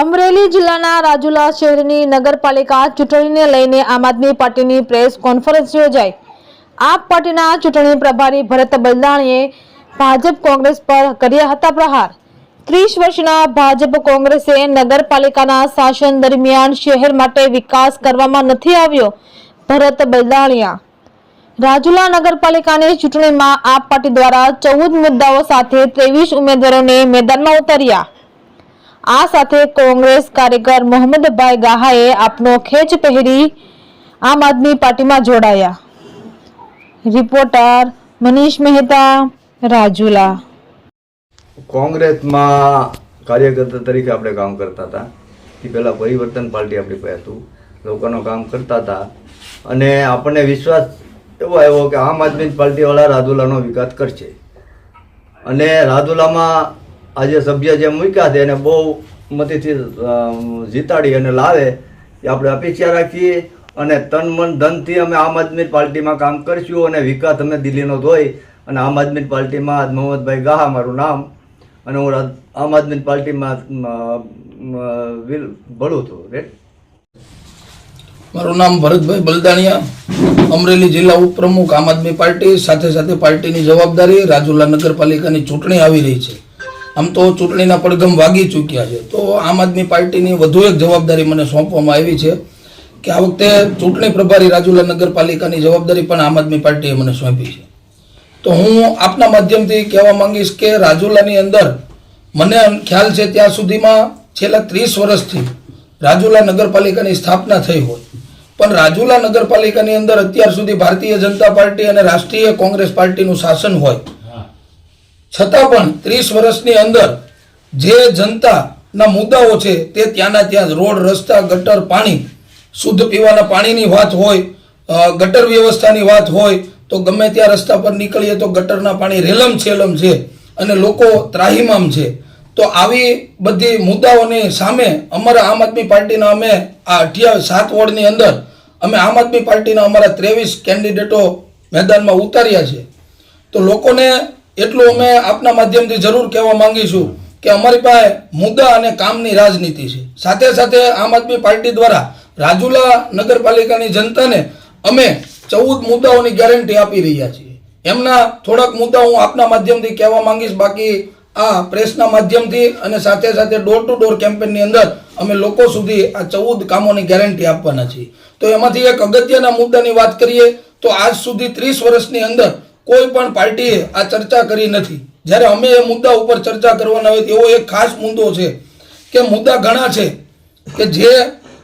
અમરેલી જિલ્લાના રાજુલા શહેરની નગરપાલિકા ચૂંટણીને લઈને આમ આદમી પાર્ટીની પ્રેસ કોન્ફરન્સ યોજાઈ. આપ પાર્ટીના ચૂંટણી પ્રભારી ભરત બલદાણીએ ભાજપ કોંગ્રેસ પર કર્યા હતા પ્રહાર. ત્રીસ વર્ષના ભાજપ કોંગ્રેસે નગરપાલિકાના શાસન દરમિયાન શહેર માટે વિકાસ કરવામાં નથી આવ્યો, ભરત બલદાણિયા. રાજુલા નગરપાલિકાની ચૂંટણીમાં આપ પાર્ટી દ્વારા ચૌદ મુદ્દાઓ સાથે ત્રેવીસ ઉમેદવારોને મેદાનમાં ઉતાર્યા. આ સાથે કોંગ્રેસ કાર્યકર મોહમ્મદભાઈ ગાહાએ આપનો ખેંચ પહેરી આમ આદમી પાર્ટીમાં જોડાયા. રિપોર્ટર મનીષ મહેતા, રાજુલા. કોંગ્રેસમાં કાર્યકર્તા તરીકે આપણે કામ કરતા હતા. એ પહેલાં પરિવર્તન પાર્ટી આપણી પાસે હતું. લોકોનું કામ કરતા હતા. અને આપણને વિશ્વાસ એવો આવ્યો કે આમ આદમી પાર્ટીવાળા રાજુલાનો વિકાસ કરશે. અને આજે સભ્ય જે મૂક્યા છે એને બહુ મતીથી જીતાડી અને લાવે એ આપણે અપેક્ષા રાખીએ. અને તન મન ધનથી અમે આમ આદમી પાર્ટીમાં કામ કરીશું અને વિકાસ અમે દિલ્હીનો ધોઈ અને આમ આદમી પાર્ટીમાં આજ મોહમ્મદભાઈ ગાહા મારું નામ અને હું આમ આદમી પાર્ટીમાં વિલ- ભળું છું. રેટ મારું નામ ભરતભાઈ બલદાણિયા, અમરેલી જિલ્લા ઉપપ્રમુખ આમ આદમી પાર્ટી, સાથે સાથે પાર્ટીની જવાબદારી રાજુલા નગરપાલિકાની ચૂંટણી આવી રહી છે. આમ તો ચૂંટણીના પડઘમ વાગી ચૂક્યા છે. તો આમ આદમી પાર્ટીની વધુ એક જવાબદારી મને સોંપવામાં આવી છે કે આ વખતે ચૂંટણી પ્રભારી રાજુલા નગરપાલિકાની જવાબદારી પણ આમ આદમી પાર્ટીએ મને સોંપી છે. તો હું આપના માધ્યમથી કહેવા માંગીશ કે રાજુલાની અંદર મને ખ્યાલ છે ત્યાં સુધીમાં છેલ્લા ત્રીસ વર્ષથી રાજુલા નગરપાલિકાની સ્થાપના થઈ હોય. પણ રાજુલા નગરપાલિકાની અંદર અત્યાર સુધી ભારતીય જનતા પાર્ટી અને રાષ્ટ્રીય કોંગ્રેસ પાર્ટીનું શાસન હોય છતાં પણ ત્રીસ વર્ષની અંદર જે જનતાના મુદ્દાઓ છે તે ત્યાંના ત્યાં રોડ, રસ્તા, ગટર, પાણી, શુદ્ધ પીવાના પાણીની વાત હોય ગટર વ્યવસ્થાની વાત હોય, તો ગમે ત્યાં રસ્તા પર નીકળીએ તો ગટરના પાણી રેલમ છેલમ છે અને લોકો ત્રાહિમામ છે. તો આવી બધી મુદ્દાઓની સામે અમારા આમ આદમી પાર્ટીના અમે આ અઠ્યાવીસ સાત વોર્ડની અંદર અમે આમ આદમી પાર્ટીના અમારા ત્રેવીસ કેન્ડિડેટો મેદાનમાં ઉતાર્યા છે. તો લોકોને એટલું અમે આપના માધ્યમથી જરૂર કહેવા માંગીશું કે અમારી પાસે મુદ્દા અને કામની રાજનીતિ છે. સાથે સાથે આમ આદમી પાર્ટી દ્વારા રાજુલા નગરપાલિકાની જનતાને અમે ચૌદ મુદ્દાઓની ગેરંટી આપી રહ્યા છીએ. એમના થોડાક મુદ્દા હું આપના માધ્યમથી કહેવા માંગીશ. બાકી આ પ્રેસના માધ્યમથી અને સાથે સાથે ડોર ટુ ડોર કેમ્પેનની અંદર અમે લોકો સુધી આ ચૌદ કામોની ગેરંટી આપવાના છીએ. તો એમાંથી એક અગત્યના મુદ્દાની વાત કરીએ તો આજ સુધી ત્રીસ વર્ષની અંદર કોઈ પણ પાર્ટીએ આ ચર્ચા કરી નથી. જ્યારે અમે એ મુદ્દા ઉપર ચર્ચા કરવાના હોય એવો એક ખાસ મુદ્દો છે કે મુદ્દા ઘણા છે કે જે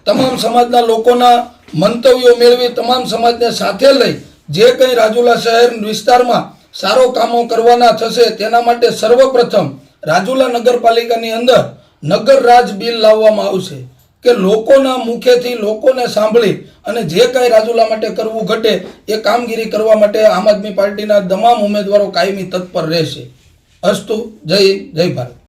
તમામ સમાજના લોકોના મંતવ્યો મેળવી તમામ સમાજને સાથે લઈ જે કંઈ રાજુલા શહેર વિસ્તારમાં સારો કામો કરવાના થશે તેના માટે સર્વપ્રથમ રાજુલા નગરપાલિકાની અંદર નગર રાજ બિલ લાવવામાં આવશે. કે લોકોના મુખેથી લોકોને સાંભળી અને જે કાંઈ રાજુલા માટે કરવું ઘટે એ કામગીરી કરવા માટે આમ આદમી પાર્ટીના તમામ ઉમેદવારો કાયમી તત્પર રહેશે. અસ્તુ, જય જય ભારત.